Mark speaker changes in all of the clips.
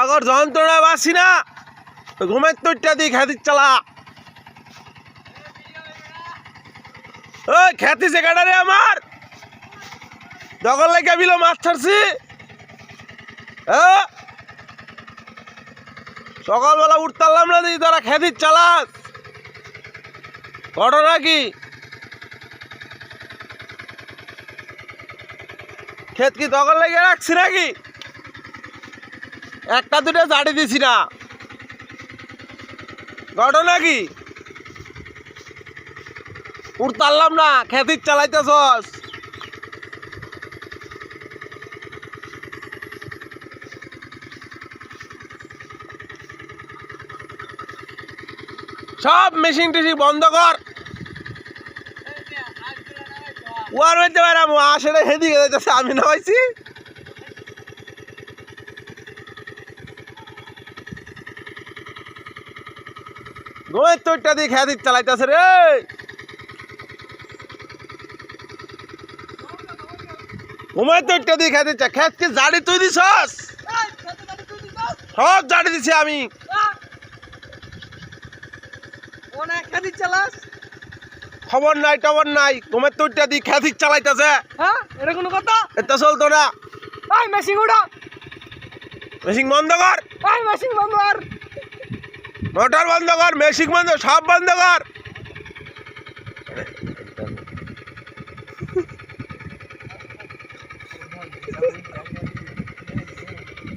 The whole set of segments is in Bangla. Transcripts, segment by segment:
Speaker 1: আগর যন্ত্রণা বাসি না। ঘুমের তোরটা দিয়ে খ্যাতি চালা। ওই খ্যাতি সে রে আমার দখল লেগে বিলো মাছ ছাড়ছি সকালবেলা উঠতারলাম না দিদি তারা খ্যাতি চালাস। ঘটনা কি? ক্ষেত কি দখল লেগে রাখছি নাকি? একটা দুটো জাড়ি দিছি না। ঘটনা কি উঠতারলাম না, খেতির চালাইতেছস। সব মেশিন টেশিন বন্ধ কর। ওয়ার হইতে পারে আসলে যাইতেছে, আমি না হয়েছি গোয়ের তোরটা দিয়ে খেয়া দিতে চালাইতেছে রে। ঘুমের তোরটা দিয়ে খেয়া দিচ্ছে খেত কি জাড়ি তুই দিছস? সব জাড়ি দিছি আমি। খবর নাই টবর নাই। ঘুমের তোরটা দিয়ে খেয়া চালাইতেছে।
Speaker 2: হ্যাঁ এটা কোনো কথা
Speaker 1: এটা চলতো না।
Speaker 2: মেশিন উড়া
Speaker 1: মেশিন বন্ধ কর।
Speaker 2: মেশিন বন্ধ আর
Speaker 1: মোটর বন্ধ কর মেশিন বন্ধ, সব বন্ধ কর।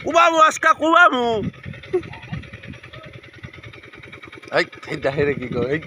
Speaker 1: কুবামু, আজকা কুবামু। এই দেখে রে কি কো এই